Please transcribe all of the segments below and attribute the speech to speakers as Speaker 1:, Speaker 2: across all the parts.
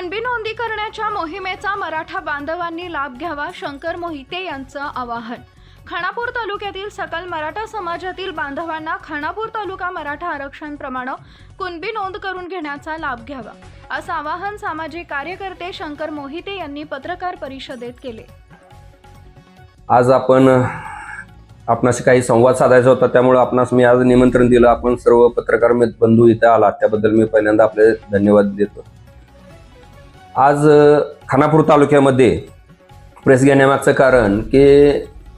Speaker 1: कुणबी नोंदी करण्याच्या मोहिमेचा मराठा बांधवांनी लाभ घ्यावा शंकर मोहिते यांचं आवाहन. खानापूर तालुक्यातील सकल मराठा समाजातील बांधवांना खानापूर तालुका मराठा आरक्षणप्रमाणे कुणबी नोंद करून घेण्याचा लाभ घ्यावा असं आवाहन सामाजिक कार्यकर्ते शंकर मोहिते यांनी पत्रकार परिषदेत केले.
Speaker 2: आज आपण आपणाशी काही संवाद साधायचा होता त्यामुळे आपणास मी आज निमंत्रण दिलं. आपण सर्व पत्रकार बंधू इथे आला त्याबद्दल मी पहिल्यांदा आपले धन्यवाद देतो. आज खानापूर तालुक्यामध्ये प्रेस घेण्यामागचं कारण की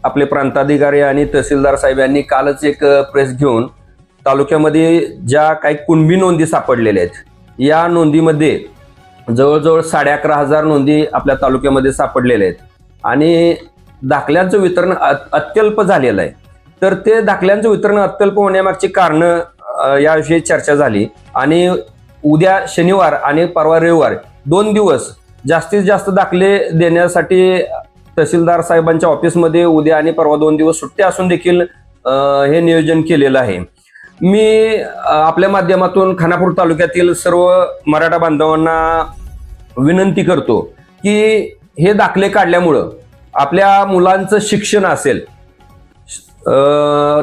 Speaker 2: आपले प्रांताधिकारी आणि तहसीलदार साहेब यांनी कालच एक प्रेस घेऊन तालुक्यामध्ये ज्या काही कुणबी नोंदी सापडलेल्या आहेत या नोंदीमध्ये जवळजवळ साडे अकरा हजार नोंदी आपल्या तालुक्यामध्ये सापडलेल्या आहेत. आणि दाखल्यांचं वितरण अत्यल्प झालेलं आहे. तर ते दाखल्यांचं वितरण अत्यल्प होण्यामागची कारणं याविषयी चर्चा झाली आणि उद्या शनिवार आणि परवा रविवार दोन दिवस जास्तीत जास्त दाखले देण्यासाठी तहसीलदार साहेबांच्या ऑफिसमध्ये उद्या आणि परवा दोन दिवस सुट्ट्या असून देखील हे नियोजन केलेलं आहे. मी आपल्या माध्यमातून खानापूर तालुक्यातील सर्व मराठा बांधवांना विनंती करतो की हे दाखले काढल्यामुळं आपल्या मुलांचं शिक्षण असेल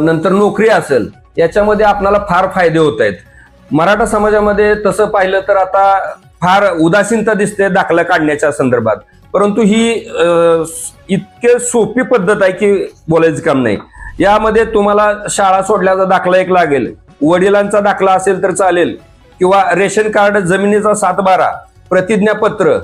Speaker 2: नंतर नोकरी असेल याच्यामध्ये आपल्याला फार फायदे होत आहेत. मराठा समाजामध्ये तसं पाहिलं तर आता फार उदासीनता दिसते दाखला काढण्याच्या संदर्भात. परंतु ही इतके सोपी पद्धत आहे की बोलायचं काम नाही. यामध्ये तुम्हाला शाळा सोडल्याचा दाखला एक लागेल वडिलांचा दाखला असेल तर चालेल किंवा रेशन कार्ड जमिनीचा सातबारा प्रतिज्ञापत्र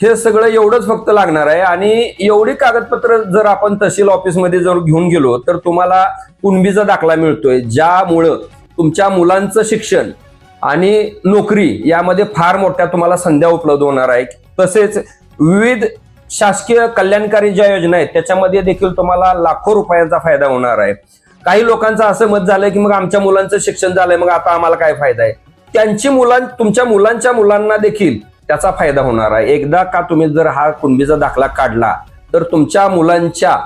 Speaker 2: हे सगळं एवढंच फक्त लागणार आहे. आणि एवढी कागदपत्र जर आपण तहसील ऑफिसमध्ये जर घेऊन गेलो तर तुम्हाला कुणबीचा दाखला मिळतोय ज्यामुळं तुमच्या मुलांचं शिक्षण आणि नोकरी यामध्ये फार मोठ्या तुम्हाला संध्या उपलब्ध होणार आहे तसेच विविध शासकीय कल्याणकारी ज्या योजना आहेत त्याच्यामध्ये देखील तुम्हाला लाखो रुपयांचा फायदा होणार आहे. काही लोकांचं असं मत झालंय की मग आमच्या मुलांचं शिक्षण झालंय मग आता आम्हाला काय फायदा आहे? त्यांची मुलां तुमच्या मुलांच्या मुलांना देखील त्याचा फायदा होणार आहे. एकदा का तुम्ही जर हा कुणबीचा दाखला काढला तर तुमच्या मुलांच्या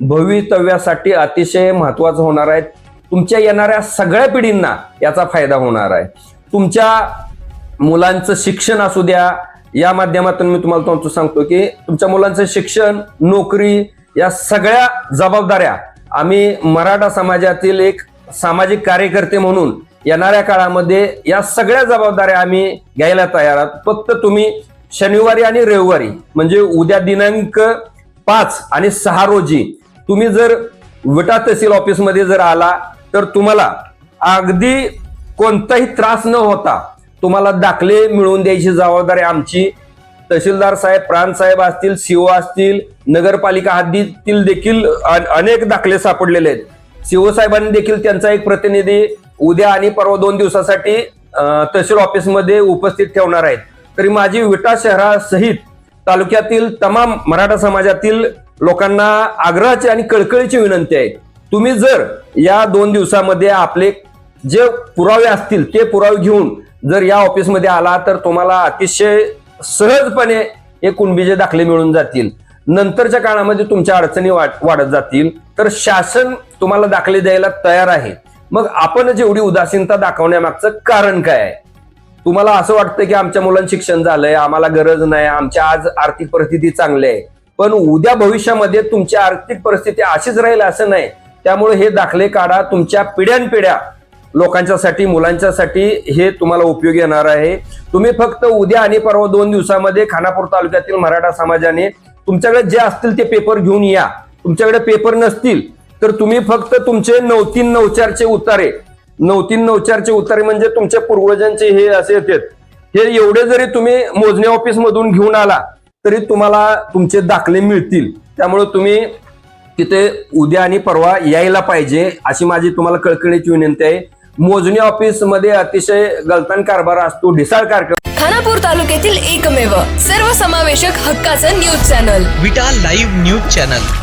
Speaker 2: भवितव्यासाठी अतिशय महत्वाचं होणार आहे. तुमच्या येणाऱ्या सगळ्या पिढींना याचा फायदा होणार आहे. तुमच्या मुलांचं शिक्षण असू द्या या माध्यमातून मी तुम्हाला तुमचं सांगतो की तुमच्या मुलांचं शिक्षण नोकरी या सगळ्या जबाबदाऱ्या आम्ही मराठा समाजातील एक सामाजिक कार्यकर्ते म्हणून येणाऱ्या काळामध्ये या सगळ्या जबाबदाऱ्या आम्ही घ्यायला तयार आहात. फक्त तुम्ही शनिवारी आणि रविवारी म्हणजे उद्या दिनांक पाच आणि सहा रोजी तुम्ही जर विटा तहसील ऑफिसमध्ये जर आला तर तुम्हाला अगदी कोणताही त्रास न होता तुम्हाला दाखले मिळवून द्यायची जबाबदारी आमची. तहसीलदार साहेब प्रांत साहेब असतील सीओ असतील नगरपालिका हद्दीतील देखील अनेक दाखले सापडलेले आहेत. सीओ साहेबांनी देखील त्यांचा एक प्रतिनिधी उद्या आणि परवा दोन दिवसासाठी तहसील ऑफिसमध्ये उपस्थित ठेवणार आहेत. तरी माझी विटा शहरासहित तालुक्यातील तमाम मराठा समाजातील लोकांना आग्रहाची आणि कळकळीची विनंती आहे. तुम्ही जर या दोन दिवसामध्ये आपले जे पुरावे असतील ते पुरावे घेऊन जर या ऑफिसमध्ये आला तर तुम्हाला अतिशय सहजपणे हे कुणबीचे दाखले मिळून जातील. नंतरच्या काळामध्ये तुमच्या अडचणी वाढत जातील. तर शासन तुम्हाला दाखले द्यायला तयार आहे. मग आपण जेवढी उदासीनता दाखवण्यामागचं कारण काय आहे? तुम्हाला असं वाटतं की आमच्या मुलांना शिक्षण झालंय आम्हाला गरज नाही आमच्या आज आर्थिक परिस्थिती चांगली आहे. पण उद्या भविष्यामध्ये तुमची आर्थिक परिस्थिती अशीच राहील असं नाही. त्यामुळे हे दाखले काढा. तुमच्या पिढ्यानपिढ्या लोकांच्यासाठी मुलांच्यासाठी हे तुम्हाला उपयोगी येणार आहे. तुम्ही फक्त उद्या आणि परवा दोन दिवसामध्ये खानापूर तालुक्यातील मराठा समाजाने तुमच्याकडे जे असतील ते पेपर घेऊन या. तुमच्याकडे पेपर नसतील तर तुम्ही फक्त तुमचे नऊ तीन नऊ चारचे उतारे. नऊ तीन नऊ चारचे उतारे म्हणजे तुमच्या पूर्वजांचे हे असे येतात. हे एवढे जरी तुम्ही मोजणी ऑफिसमधून घेऊन आला तरी तुम्हाला तुमचे दाखले मिळतील. त्यामुळे तुम्ही तिथे उद्या आणि परवा यायला पाहिजे अशी माझी तुम्हाला कळकळीची विनंती आहे. मोजणी ऑफिसमध्ये अतिशय गलतान कारभार असतो ढिसाळ कारभार.
Speaker 3: खानापूर तालुक्यातील एकमेव सर्वसमावेशक हक्काचं news channel
Speaker 4: Vita live news channel